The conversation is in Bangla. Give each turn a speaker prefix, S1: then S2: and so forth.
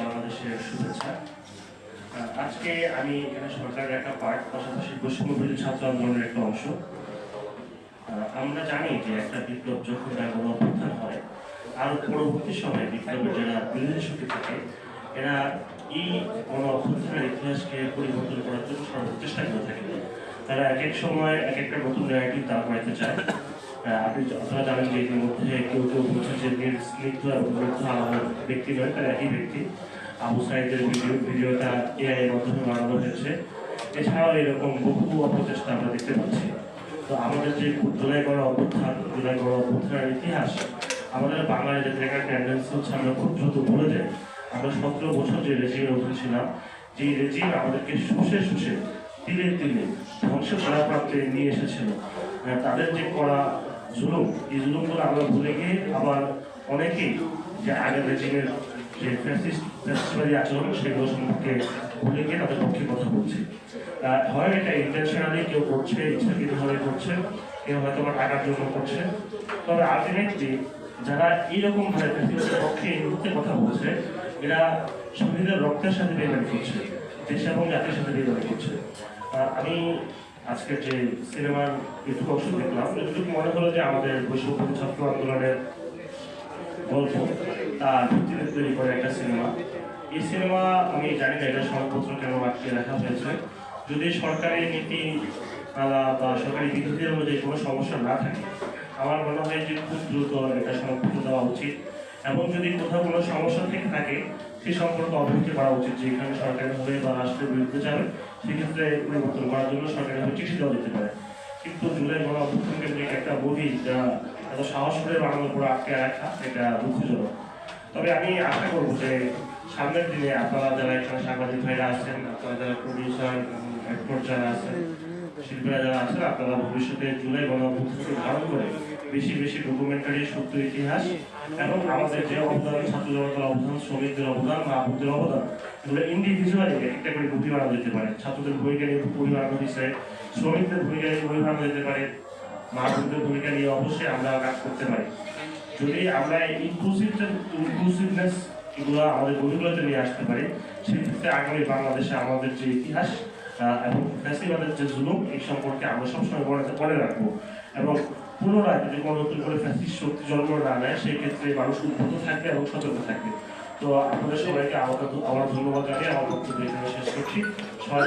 S1: বাংলাদেশের শুভেচ্ছা। আজকে আমি সরকারের একটা পাশাপাশি ছাত্র একটা অংশ। আমরা জানি যে একটা বিপ্লব যখন ব্যবহার অভ্যুত্থান হয় আর পরবর্তী সময়ে বিপ্লবের যারা বিরোধী শক্তি থাকে, এরা এই গণ অভ্যুত্থানের ইতিহাসকে পরিবর্তন করার জন্য সর্বোচ্চ চেষ্টা করে থাকে। তারা এক এক সময় এক একটা নতুন ন্যারেটিভ দাঁড় করাতে চায়। আপনি আপনারা জানেন যে এর মধ্যে কেউ কেউ বলছেন যে স্নিগ্ধ এবং মুগ্ধ আলাদা ব্যক্তি নয়, তারা একই ব্যক্তি। আবু সাইদের ভিডিও, ভিডিওটা এর মাধ্যমে বানানো হয়েছে। এছাড়াও এরকম বহু অপচেষ্টা আমরা দেখতে পাচ্ছি। তো আমাদের যে জুলাই গণ অভ্যুত্থান, জুলাই গণ অভ্যুত্থানের ইতিহাস, আমাদের বাংলায় যে দেখার টেন্ডেন্সি হচ্ছে, আমরা খুব দ্রুত ভুলে যাই। আমরা সতেরো বছর যে রেজিমের অধীন ছিলাম যে রেজিম আমাদেরকে শুষে শুষে তিলে তিলে ধ্বংস করা প্রাপ্তে নিয়ে এসেছিল। তাদের যে করা জুলুম, এই জুলুমগুলো আমরা ভুলে গিয়ে আবার অনেকেই যে আগের রেজিমের যে ফ্যাসিস্ট ফ্যাসিস্টবাদী আচরণ, সেগুলো সম্পর্কে ভুলে গিয়ে তাদের পক্ষে কথা বলছে। হয় এটা ইন্টেনশনালি কেউ করছে, ইচ্ছাকৃতভাবে করছে, কেউ হয়তো বা টাকার জন্য করছে। তবে আলটিমেটলি যারা এইরকম ভাবে ফ্যাসিলিটির পক্ষে এই মুহূর্তে কথা বলছে, এরা শহীদের রক্তের সাথে বেমানি করছে, দেশ এবং জাতির সাথে বেমানি করছে। আমি আজকের যে সিনেমার অংশ দেখলাম এটুকু মনে হলো যে আমাদের বৈষম্য ছাত্র আন্দোলনের গল্প, তার ভিত্তিতে তৈরি করে একটা সিনেমা। এই সিনেমা, আমি জানি না এটা সনদপত্র কেন আটকে রাখা হয়েছে। যদি সরকারি নীতি বা সরকারি বিধিদের মধ্যে কোনো সমস্যা না থাকে, আমার মনে হয় যে খুব দ্রুত এটা সনদপত্র দেওয়া উচিত। এবং যদি কোথাও কোনো সমস্যা থেকে থাকে সেই সম্পর্কে অবহিত করা উচিত যে এখানে সরকারিভাবে বা রাষ্ট্রের বিরুদ্ধে যাবে, সেক্ষেত্রে পরিবর্তন করার জন্য সরকারিভাবে চিঠি দেওয়া যেতে পারে। কিন্তু জুলাই গণ অভ্যুত্থান কেন্দ্রিক একটা মুভি যা এত সাহস করে বানানোর পর আটকে রাখা, এটা দুঃখজনক। তবে আমি আশা করব যে সামনের দিনে আপনারা যারা এখানে সাংবাদিক ভাইরা আছেন, আপনারা যারা প্রডিউসার অ্যাক্টর যারা আছেন শিল্পীরা আছেন আপনারা ভবিষ্যতে জুলাই গণ ধারণ করে বেশি বেশি ডকুমেন্টারি সত্য ইতিহাস এবং আমাদের যে অবদান ছাত্র জনতার অবদান, শ্রমিকদের অবদান বা অবদান, এগুলো ইন্ডিভিজুয়ালি একটা করে মুভি বানানো যেতে পারে। ছাত্রদের ভূমিকা নিয়ে মুভি বানানো হয়েছে, শ্রমিকদের ভূমিকা নিয়ে মুভি বানানো যেতে পারে, মা ভূমিকা নিয়ে অবশ্যই আমরা কাজ করতে পারি। যদি আমরা ইনক্লুসিভ ইনক্লুসিভনেস এগুলো আমাদের বইগুলোতে নিয়ে আসতে পারি, সেক্ষেত্রে আগামী বাংলাদেশে আমাদের যে ইতিহাস এবং ফ্যাসিবাদের যে জুলুম, এই সম্পর্কে আমরা সবসময় মনে মনে রাখব। এবং পুনরায় যদি কোনো নতুন করে ফ্যাসিস শক্তি জন্ম না নেয় সেই ক্ষেত্রে মানুষ উদ্ভূত থাকবে এবং সতর্ক থাকবে। তো আপনাদের সবাইকে আবার আমার ধন্যবাদ জানিয়ে আমার বক্তব্য এখানে শেষ করছি। সবাই